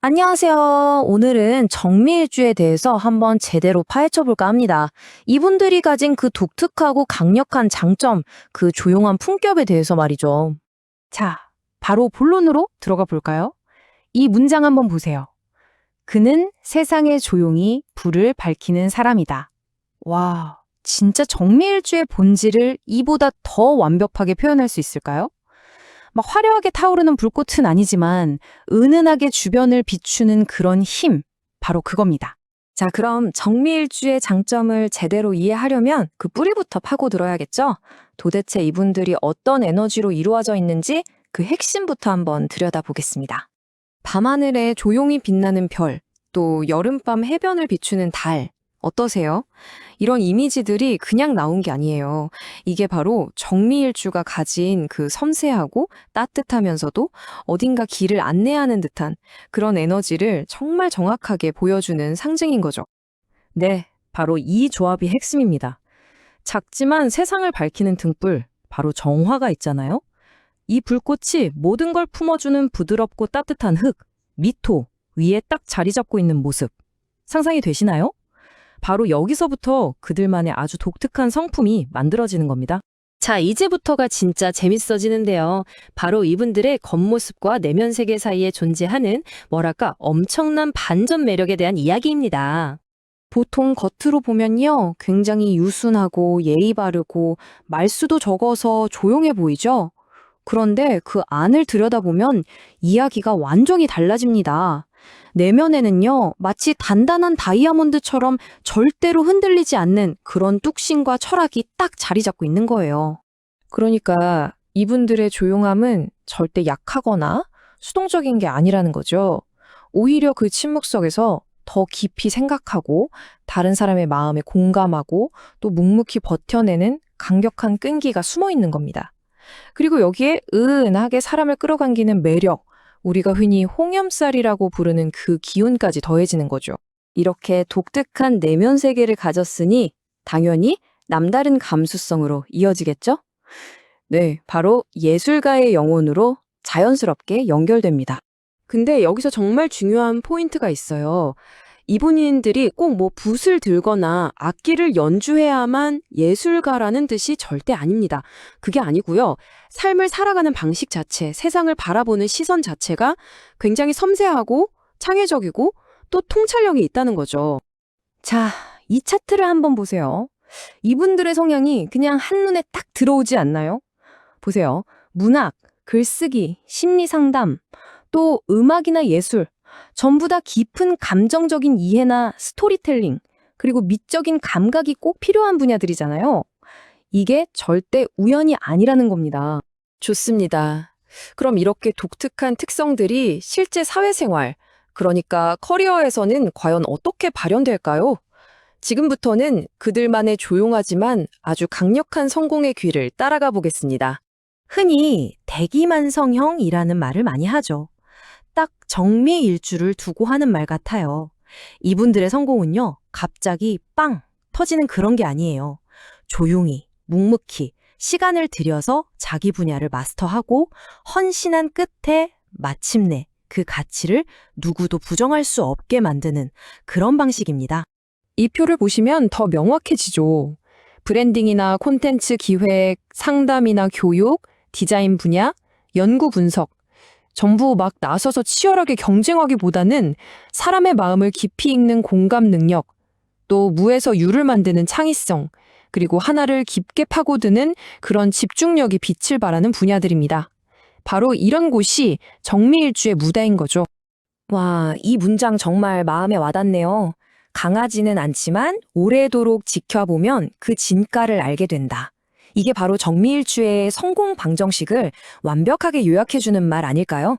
안녕하세요. 오늘은 정미일주에 대해서 한번 제대로 파헤쳐 볼까 합니다. 이분들이 가진 그 독특하고 강력한 장점, 그 조용한 품격에 대해서 말이죠. 자, 바로 본론으로 들어가 볼까요? 이 문장 한번 보세요. 그는 세상에 조용히 불을 밝히는 사람이다. 와, 진짜 정미일주의 본질을 이보다 더 완벽하게 표현할 수 있을까요? 막 화려하게 타오르는 불꽃은 아니지만 은은하게 주변을 비추는 그런 힘, 바로 그겁니다. 자, 그럼 정미일주의 장점을 제대로 이해하려면 그 뿌리부터 파고들어야겠죠? 도대체 이분들이 어떤 에너지로 이루어져 있는지 그 핵심부터 한번 들여다보겠습니다. 밤하늘에 조용히 빛나는 별, 또 여름밤 해변을 비추는 달, 어떠세요? 이런 이미지들이 그냥 나온 게 아니에요. 이게 바로 정미일주가 가진 그 섬세하고 따뜻하면서도 어딘가 길을 안내하는 듯한 그런 에너지를 정말 정확하게 보여주는 상징인 거죠. 네, 바로 이 조합이 핵심입니다. 작지만 세상을 밝히는 등불, 바로 정화가 있잖아요. 이 불꽃이 모든 걸 품어주는 부드럽고 따뜻한 흙, 미토 위에 딱 자리 잡고 있는 모습. 상상이 되시나요? 바로 여기서부터 그들만의 아주 독특한 성품이 만들어지는 겁니다. 자, 이제부터가 진짜 재밌어지는데요. 바로 이분들의 겉모습과 내면 세계 사이에 존재하는 뭐랄까 엄청난 반전 매력에 대한 이야기입니다. 보통 겉으로 보면요. 굉장히 유순하고 예의 바르고 말수도 적어서 조용해 보이죠? 그런데 그 안을 들여다보면 이야기가 완전히 달라집니다. 내면에는요, 마치 단단한 다이아몬드처럼 절대로 흔들리지 않는 그런 뚝심과 철학이 딱 자리 잡고 있는 거예요. 그러니까 이분들의 조용함은 절대 약하거나 수동적인 게 아니라는 거죠. 오히려 그 침묵 속에서 더 깊이 생각하고 다른 사람의 마음에 공감하고 또 묵묵히 버텨내는 강력한 끈기가 숨어 있는 겁니다. 그리고 여기에 은은하게 사람을 끌어당기는 매력, 우리가 흔히 홍염살이라고 부르는 그 기운까지 더해지는 거죠. 이렇게 독특한 내면 세계를 가졌으니 당연히 남다른 감수성으로 이어지겠죠? 네, 바로 예술가의 영혼으로 자연스럽게 연결됩니다. 근데 여기서 정말 중요한 포인트가 있어요. 이분들이 꼭 뭐 붓을 들거나 악기를 연주해야만 예술가라는 뜻이 절대 아닙니다. 그게 아니고요. 삶을 살아가는 방식 자체, 세상을 바라보는 시선 자체가 굉장히 섬세하고 창의적이고 또 통찰력이 있다는 거죠. 자, 이 차트를 한번 보세요. 이분들의 성향이 그냥 한눈에 딱 들어오지 않나요? 보세요. 문학, 글쓰기, 심리 상담, 또 음악이나 예술, 전부 다 깊은 감정적인 이해나 스토리텔링, 그리고 미적인 감각이 꼭 필요한 분야들이잖아요. 이게 절대 우연이 아니라는 겁니다. 좋습니다. 그럼 이렇게 독특한 특성들이 실제 사회생활, 그러니까 커리어에서는 과연 어떻게 발현될까요? 지금부터는 그들만의 조용하지만 아주 강력한 성공의 귀를 따라가 보겠습니다. 흔히 대기만성형이라는 말을 많이 하죠. 딱 정미일주를 두고 하는 말 같아요. 이분들의 성공은요, 갑자기 빵 터지는 그런 게 아니에요. 조용히, 묵묵히, 시간을 들여서 자기 분야를 마스터하고 헌신한 끝에 마침내 그 가치를 누구도 부정할 수 없게 만드는 그런 방식입니다. 이 표를 보시면 더 명확해지죠. 브랜딩이나 콘텐츠 기획, 상담이나 교육, 디자인 분야, 연구 분석, 전부 막 나서서 치열하게 경쟁하기보다는 사람의 마음을 깊이 읽는 공감 능력, 또 무에서 유를 만드는 창의성, 그리고 하나를 깊게 파고드는 그런 집중력이 빛을 발하는 분야들입니다. 바로 이런 곳이 정미일주의 무대인 거죠. 와, 이 문장 정말 마음에 와닿네요. 강하지는 않지만 오래도록 지켜보면 그 진가를 알게 된다. 이게 바로 정미일주의 성공 방정식을 완벽하게 요약해주는 말 아닐까요?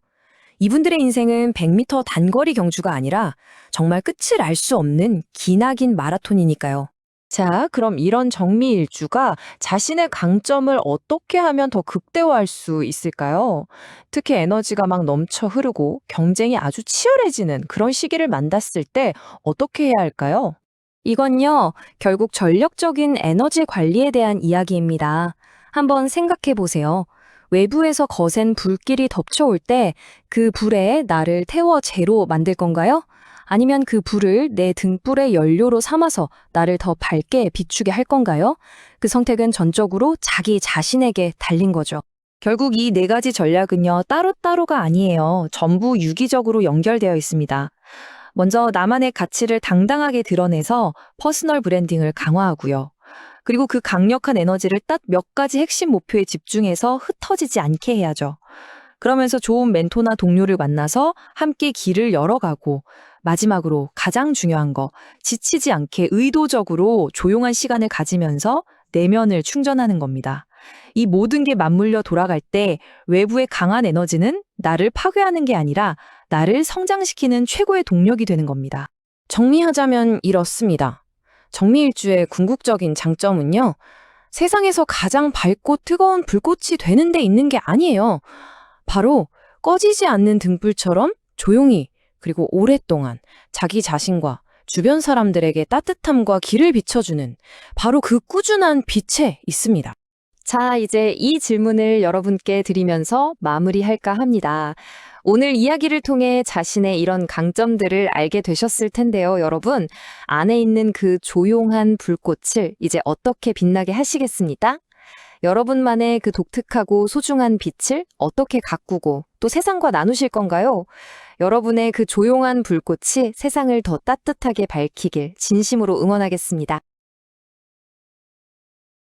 이분들의 인생은 100m 단거리 경주가 아니라 정말 끝을 알 수 없는 기나긴 마라톤이니까요. 자, 그럼 이런 정미일주가 자신의 강점을 어떻게 하면 더 극대화할 수 있을까요? 특히 에너지가 막 넘쳐 흐르고 경쟁이 아주 치열해지는 그런 시기를 만났을 때 어떻게 해야 할까요? 이건요, 결국 전력적인 에너지 관리에 대한 이야기입니다. 한번 생각해 보세요. 외부에서 거센 불길이 덮쳐올 때 그 불에 나를 태워 재로 만들 건가요? 아니면 그 불을 내 등불의 연료로 삼아서 나를 더 밝게 비추게 할 건가요? 그 선택은 전적으로 자기 자신에게 달린 거죠. 결국 이 네 가지 전략은요, 따로따로가 아니에요. 전부 유기적으로 연결되어 있습니다. 먼저 나만의 가치를 당당하게 드러내서 퍼스널 브랜딩을 강화하고요. 그리고 그 강력한 에너지를 딱 몇 가지 핵심 목표에 집중해서 흩어지지 않게 해야죠. 그러면서 좋은 멘토나 동료를 만나서 함께 길을 열어가고 마지막으로 가장 중요한 거 지치지 않게 의도적으로 조용한 시간을 가지면서 내면을 충전하는 겁니다. 이 모든 게 맞물려 돌아갈 때 외부의 강한 에너지는 나를 파괴하는 게 아니라 나를 성장시키는 최고의 동력이 되는 겁니다. 정리하자면 이렇습니다. 정미일주의 궁극적인 장점은요. 세상에서 가장 밝고 뜨거운 불꽃이 되는 데 있는 게 아니에요. 바로 꺼지지 않는 등불처럼 조용히 그리고 오랫동안 자기 자신과 주변 사람들에게 따뜻함과 길을 비춰주는 바로 그 꾸준한 빛에 있습니다. 자, 이제 이 질문을 여러분께 드리면서 마무리할까 합니다. 오늘 이야기를 통해 자신의 이런 강점들을 알게 되셨을 텐데요, 여러분. 안에 있는 그 조용한 불꽃을 이제 어떻게 빛나게 하시겠습니까? 여러분만의 그 독특하고 소중한 빛을 어떻게 가꾸고 또 세상과 나누실 건가요? 여러분의 그 조용한 불꽃이 세상을 더 따뜻하게 밝히길 진심으로 응원하겠습니다.